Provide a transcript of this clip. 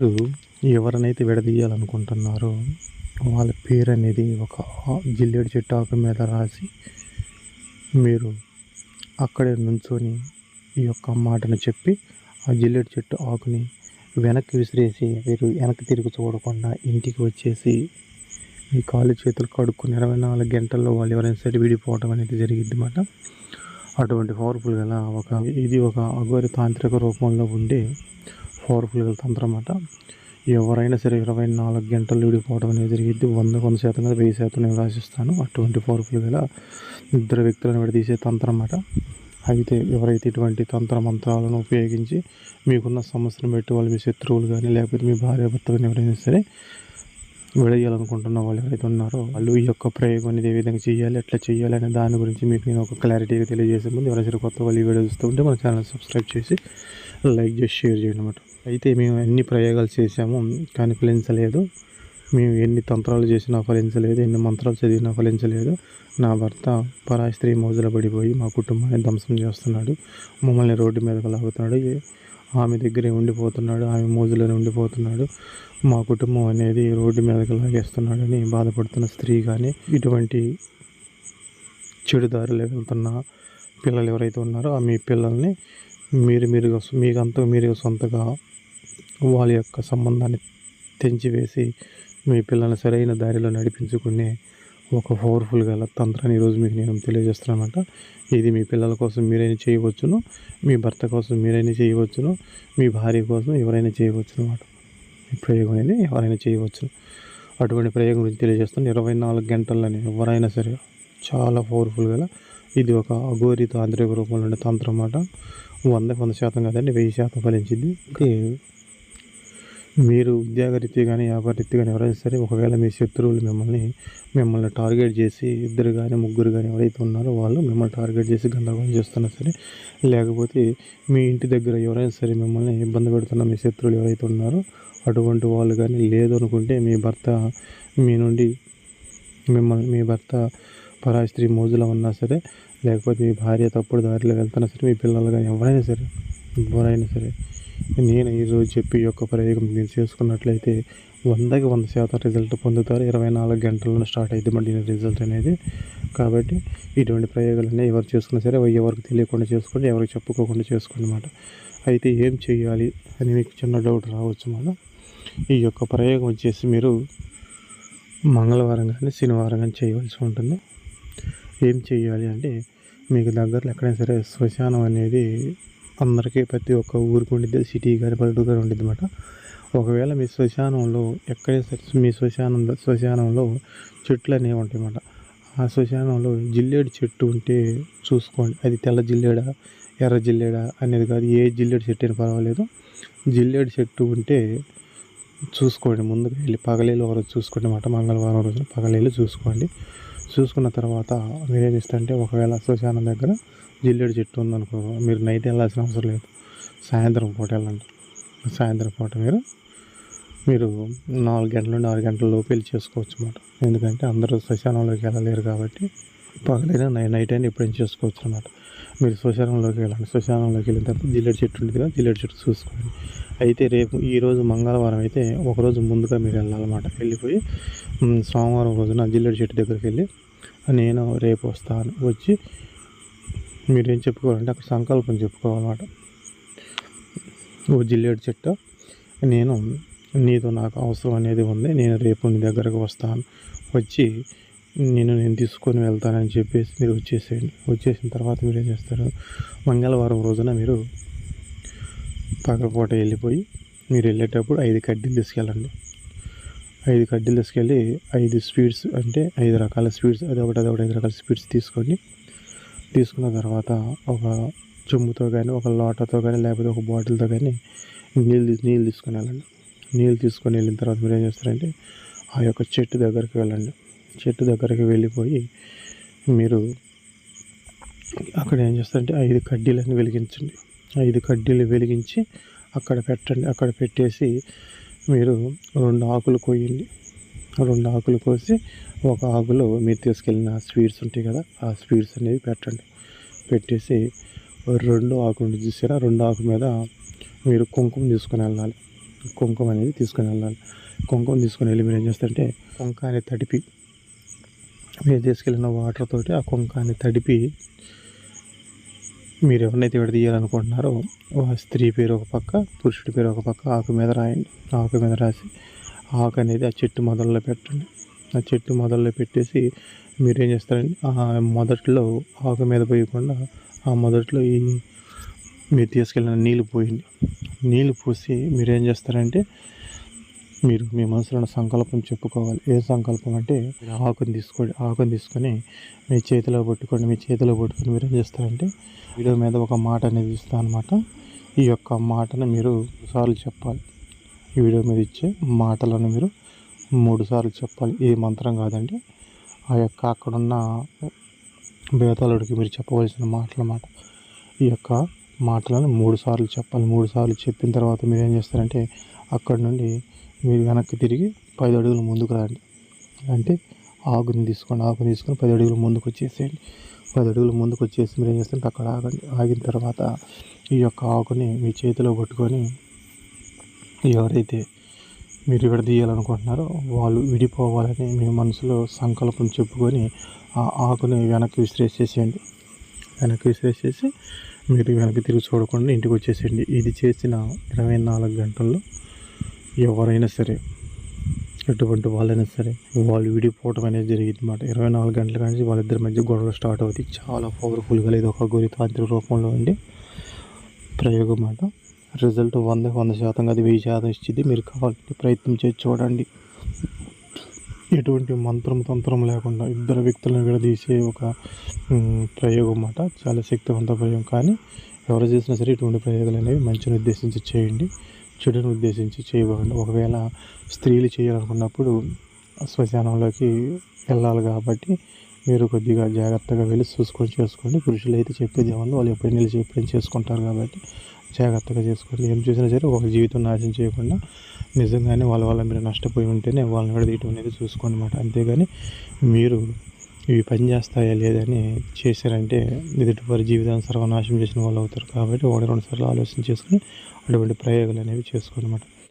మీరు ఎవరినైతే విడదీయాలనుకుంటున్నారో వాళ్ళ పేరు అనేది ఒక జిల్లేడు చెట్టు ఆకు మీద రాసి మీరు అక్కడే నుంచొని ఈ యొక్క మాటను చెప్పి ఆ జిల్లేడు చెట్టు ఆకుని వెనక్కి విసిరేసి మీరు వెనక్కి తిరిగి చూడకుండా ఇంటికి వచ్చేసి మీ కాళ్ళు చేతులు కడుక్కుని ఇరవై నాలుగు గంటల్లో వాళ్ళు ఎవరైనా సరే విడిపోవడం అనేది జరిగింది అన్నమాట అటువంటి పవర్ఫుల్ గల ఒక ఇది ఒక అఘోరి తాంత్రిక రూపంలో ఉండే పవర్ఫుల్ గల తంత్రం అన్నమాట ఎవరైనా సరే ఇరవై నాలుగు గంటలు విడిపోవడం అనేది జరిగింది వంద వంద శాతం కదా వెయ్యి శాతం నేను రాసిస్తాను. అటువంటి పవర్ఫుల్ గల ఇద్దరు వ్యక్తులను విడదీసే తంత్రం అన్నమాట అయితే ఎవరైతే ఇటువంటి తంత్ర మంత్రాలను ఉపయోగించి మీకున్న సమస్యను పెట్టి వాళ్ళు మీ శత్రువులు కానీ లేకపోతే మీ భార్య భర్త కానీ ఎవరైనా సరే విడదీయాలనుకుంటున్న వాళ్ళు ఎవరైతే ఉన్నారో వాళ్ళు ఈ యొక్క ప్రయోగం అనేది ఏ విధంగా చేయాలి ఎట్లా చేయాలి అనే దాని గురించి మీకు నేను ఒక క్లారిటీగా తెలియజేసే ముందు ఎవరైనా సరే కొత్త వాళ్ళు ఈ వీడియో చూస్తూ ఉంటే మన ఛానల్ సబ్స్క్రైబ్ చేసి లైక్ చేసి షేర్ చేయండి అనమాట అయితే మేము ఎన్ని ప్రయోగాలు చేసాము కానీ ఫలించలేదు. మేము ఎన్ని తంత్రాలు చేసినా ఫలించలేదు ఎన్ని మంత్రాలు చదివినా ఫలించలేదు. నా భర్త పరాయి స్త్రీ మోజుల పడిపోయి మా కుటుంబాన్ని ధ్వంసం చేస్తున్నాడు. మమ్మల్ని రోడ్డు మీదకు లాగుతున్నాడు. ఆమె దగ్గరే ఉండిపోతున్నాడు. ఆమె మోజులోనే ఉండిపోతున్నాడు. మా కుటుంబం అనేది రోడ్డు మీదకి లాగేస్తున్నాడని బాధపడుతున్న స్త్రీ కానీ ఇటువంటి చెడుదారులు వెళ్తున్న పిల్లలు ఎవరైతే ఉన్నారో ఆ మీ పిల్లల్ని మీరు మీరుగా మీకంతా మీరు సొంతగా వాళ్ళ యొక్క సంబంధాన్ని తెంచివేసి మీ పిల్లల్ని సరైన దారిలో నడిపించుకునే ఒక పవర్ఫుల్ గల తంత్రాన్ని ఈరోజు మీకు నేను తెలియజేస్తున్నానంట. ఇది మీ పిల్లల కోసం మీరైనా చేయవచ్చును మీ భర్త కోసం మీరైనా చేయవచ్చును మీ భార్య కోసం ఎవరైనా చేయవచ్చు అనమాట ఈ ప్రయోగం అనేది ఎవరైనా చేయవచ్చు అటువంటి ప్రయోగం గురించి తెలియజేస్తాను ఇరవై నాలుగు గంటలని ఎవరైనా సరే చాలా పవర్ఫుల్ గల ఇది ఒక అఘోరి తాంత్రిక రూపంలో ఉండే తంత్రం అన్నమాట. వంద వంద శాతం కాదండి వెయ్యి శాతం ఫలించింది. ఇది మీరు ఉద్యోగరీత్యా కానీ వ్యాపార కానీ ఎవరైనా సరే ఒకవేళ మీ శత్రువులు మిమ్మల్ని మిమ్మల్ని టార్గెట్ చేసి ఇద్దరు కానీ ముగ్గురు కానీ ఎవరైతే ఉన్నారో వాళ్ళు మిమ్మల్ని టార్గెట్ చేసి గందరగోళం చేస్తున్నా సరే లేకపోతే మీ ఇంటి దగ్గర ఎవరైనా సరే మిమ్మల్ని ఇబ్బంది పెడుతున్న మీ శత్రువులు ఎవరైతే ఉన్నారో అటువంటి వాళ్ళు కానీ లేదు అనుకుంటే మీ భర్త మీ నుండి మిమ్మల్ని మీ భర్త పరాయి స్త్రీ మోజులో ఉన్నా సరే లేకపోతే మీ భార్య తప్పుడు దారిలో వెళ్తున్నా సరే మీ పిల్లలు కానీ ఎవరైనా సరే ఎవరైనా సరే నేను ఈరోజు చెప్పి ఈ యొక్క ప్రయోగం మీరు చేసుకున్నట్లయితే వందకి వంద శాతం రిజల్ట్ పొందుతారు. ఇరవై నాలుగు గంటల్లో స్టార్ట్ అయింది మళ్ళీ రిజల్ట్ అనేది. కాబట్టి ఇటువంటి ప్రయోగాలన్నీ ఎవరు చేసుకున్నా సరే ఎవరికి తెలియకుండా చేసుకోండి ఎవరికి చెప్పుకోకుండా చేసుకోండి అన్నమాట. అయితే ఏం చేయాలి అని మీకు చిన్న డౌట్ రావచ్చు అన్నమాట. ఈ యొక్క ప్రయోగం వచ్చేసి మీరు మంగళవారం కానీ శనివారం కానీ చేయవలసి ఉంటుంది. ఏం చేయాలి అంటే మీకు దగ్గరలో ఎక్కడైనా సరే శ్మశానం అనేది అందరికీ ప్రతి ఒక్క ఊరికి ఉండిద్ది సిటీ కానీ పల్లెటూరు కానీ ఉండిద్ది అనమాట ఒకవేళ మీ శ్మశానంలో ఎక్కడైనా సరే మీ శ్మశానం శ్మశానంలో చెట్లు అనేవి ఉంటాయి అన్నమాట. ఆ శ్మశానంలో జిల్లేడు చెట్టు ఉంటే చూసుకోండి. అది తెల్ల జిల్లేడా ఎర్ర జిల్లేడా అనేది కాదు. ఏ జిల్లేడు చెట్టు అయినా పర్వాలేదు. జిల్లేడు చెట్టు ఉంటే చూసుకోండి. ముందుకు వెళ్ళి పగలేలు ఒకరోజు చూసుకోండి అన్నమాట. మంగళవారం రోజున పగలేలు చూసుకోండి. చూసుకున్న తర్వాత మీరేం చేస్తారంటే ఒకవేళ శ్మశానం దగ్గర జిల్లేడు చెట్టు ఉందనుకో మీరు నైట్ వెళ్ళాల్సిన అవసరం లేదు. సాయంత్రం పూట వెళ్ళండి. సాయంత్రం పూట మీరు మీరు నాలుగు గంటల నుండి ఆరు గంటల లోపు వెళ్ళి చేసుకోవచ్చు అన్నమాట. ఎందుకంటే అందరూ శ్మశానంలోకి వెళ్ళలేరు కాబట్టి పగలైనా నై నైట్ అయినా ఎప్పుడైనా చేసుకోవచ్చు అన్నమాట. మీరు శ్మశానంలోకి వెళ్ళండి. శ్మశానంలోకి వెళ్ళిన తర్వాత జిల్లేడు చెట్టు ఉంటుంది కదా జిల్లేడు చెట్టు చూసుకోండి. అయితే రేపు ఈరోజు మంగళవారం అయితే ఒకరోజు ముందుగా మీరు వెళ్ళాలన్నమాట. వెళ్ళిపోయి సోమవారం రోజున జిల్లేడు చెట్టు దగ్గరికి వెళ్ళి నేను రేపు వస్తాను. వచ్చి మీరేం చెప్పుకోవాలంటే అక్కడ సంకల్పం చెప్పుకోవాలన్నమాట. ఓ జిల్లేడు చెట్టు నేను నీతో నాకు అవసరం అనేది ఉంది నేను రేపు నీ దగ్గరకు వస్తాను. వచ్చి నేను నేను తీసుకొని వెళ్తానని చెప్పేసి మీరు వచ్చేసేయండి. వచ్చేసిన తర్వాత మీరు ఏం చేస్తారు? మంగళవారం రోజున మీరు పగలపూట వెళ్ళిపోయి మీరు వెళ్ళేటప్పుడు ఐదు కడ్డీలు తీసుకెళ్ళండి. ఐదు కడ్డీలు తీసుకెళ్ళి ఐదు స్వీట్స్ అంటే ఐదు రకాల స్వీట్స్ అదొకటి అదొకటి ఐదు రకాల స్వీట్స్ తీసుకోండి తీసుకున్న తర్వాత ఒక చెంబుతో కానీ ఒక లోటతో కానీ లేకపోతే ఒక బాటిల్తో కానీ నీళ్ళు నీళ్ళు తీసుకొని వెళ్ళండి. నీళ్ళు తీసుకొని వెళ్ళిన తర్వాత మీరు ఏం చేస్తారంటే ఆ యొక్క చెట్టు దగ్గరికి వెళ్ళండి. చెట్టు దగ్గరికి వెళ్ళిపోయి మీరు అక్కడ ఏం చేస్తారంటే ఐదు కడ్డీలను వెలిగించండి. ఐదు కడ్డీలు వెలిగించి అక్కడ పెట్టండి. అక్కడ పెట్టేసి మీరు రెండు ఆకులు కోయండి. రెండు ఆకులు కోసి ఒక ఆకులో మీరు తీసుకెళ్ళిన స్వీట్స్ ఉంటాయి కదా ఆ స్వీట్స్ అనేవి పెట్టండి. పెట్టేసి రెండు ఆకులు చూసారా? రెండు ఆకు మీద మీరు కుంకుమ తీసుకొని వెళ్ళాలి. కుంకుమ అనేది తీసుకొని వెళ్ళాలి. కుంకుమ తీసుకొని వెళ్ళి మీరు ఏం చేస్తారంటే కుంకాన్ని తడిపి మీరు తీసుకెళ్ళిన వాటర్ తోటి ఆ కుంకాన్ని తడిపి మీరు ఎవరినైతే విడదీయాలనుకుంటున్నారో ఆ స్త్రీ పేరు ఒక పక్క పురుషుడి పేరు ఒక పక్క ఆకు మీద రాయండి. ఆకు మీద రాసి ఆకు అనేది ఆ చెట్టు మొదల్లో పెట్టండి. ఆ చెట్టు మొదల్లో పెట్టేసి మీరు ఏం చేస్తారంటే ఆ మొదట్లో ఆకు మీద పోయకుండా ఆ మొదట్లో ఈ మీరు తీసుకెళ్ళిన నీళ్ళు పోయండి. నీళ్ళు పోసి మీరు ఏం చేస్తారంటే మీరు మీ మనసులో ఉన్న సంకల్పం చెప్పుకోవాలి. ఏ సంకల్పం అంటే ఆకుని తీసుకోండి ఆకుని తీసుకొని మీ చేతిలో పట్టుకోండి మీ చేతిలో పట్టుకొని మీరు ఏం చేస్తారంటే వీడియో మీద ఒక మాట అనేది ఇస్తాను అనమాట ఈ యొక్క మాటను మీరు సార్లు చెప్పాలి. ఈ వీడియో మీద ఇచ్చే మాటలను మీరు మూడు సార్లు చెప్పాలి. ఏ మంత్రం కాదండి. ఆ యొక్క అక్కడున్న బేతాళుడికి మీరు చెప్పవలసిన మాటలు అన్నమాట. ఈ యొక్క మాటలను మూడు సార్లు చెప్పాలి. మూడు సార్లు చెప్పిన తర్వాత మీరు ఏం చేస్తారంటే అక్కడ నుండి మీరు వెనక్కి తిరిగి పది అడుగులు ముందుకు రండి. అంటే ఆకుని తీసుకోండి ఆకుని తీసుకొని పది అడుగులు ముందుకు వచ్చేసేయండి. పది అడుగులు ముందుకు వచ్చేసి మీరు ఏం చేస్తుంటే అక్కడ ఆగండి. ఆగిన తర్వాత ఈ యొక్క ఆకుని మీ చేతిలో పట్టుకొని ఎవరైతే మీరు విడదీయాలనుకుంటున్నారో వాళ్ళు విడిపోవాలని మీ మనసులో సంకల్పం చెప్పుకొని ఆ ఆకుని వెనక్కి విసిరేసేసేయండి. వెనక్కి విసిరేసేసి మీరు వెనక్కి తిరిగి చూడకుండా ఇంటికి వచ్చేసేయండి. ఇది చేసిన ఇరవై నాలుగు గంటల్లో ఎవరైనా సరే ఎటువంటి వాళ్ళైనా సరే వాళ్ళు విడిపోవటం అనేది జరిగింది అనమాట ఇరవై నాలుగు గంటల నుంచి వాళ్ళిద్దరి మధ్య గొడవ స్టార్ట్ అవుతుంది చాలా పవర్ఫుల్గా లేదు ఒక గురి తాంత్రిక రూపంలో ఉండి ప్రయోగం అన్నమాట. రిజల్ట్ వంద వంద శాతం అది వెయ్యి శాతం ఇచ్చింది. మీరు కావాలంటే ప్రయత్నం చేసి చూడండి. ఎటువంటి మంత్రం తంత్రం లేకుండా ఇద్దరు వ్యక్తులను విడదీసే ఒక ప్రయోగం అన్నమాట. చాలా శక్తివంత ప్రయోగం. కానీ ఎవరు చేసినా సరే ఇటువంటి ప్రయోగాలు అనేవి మంచిని ఉద్దేశించి చేయండి. చెడును ఉద్దేశించి చేయబడి ఒకవేళ స్త్రీలు చేయాలనుకున్నప్పుడు శ్మశానంలోకి వెళ్ళాలి కాబట్టి మీరు కొద్దిగా జాగ్రత్తగా వెళ్ళి చూసుకొని చేసుకోండి. పురుషులు అయితే చెప్పేది ఏమన్నా వాళ్ళు ఎప్పుడైనా వెళ్ళి ఎప్పుడైనా చేసుకుంటారు కాబట్టి జాగ్రత్తగా చేసుకోండి. ఏం చేసినా సరే ఒక జీవితం నాశనం చేయకుండా నిజంగానే వాళ్ళ వల్ల మీరు నష్టపోయి ఉంటేనే వాళ్ళని విడదీయటం అనేది చూసుకోండి అనమాట అంతేగాని మీరు ఇవి పనిచేస్తాయా లేదని చేశారంటే ఎదుటి వారి జీవితాన్ని సర్వనాశం చేసిన వాళ్ళు అవుతారు కాబట్టి ఒకటి రెండు సార్లు ఆలోచన చేసుకుని అటువంటి ప్రయోగాలు అనేవి చేసుకోనమాట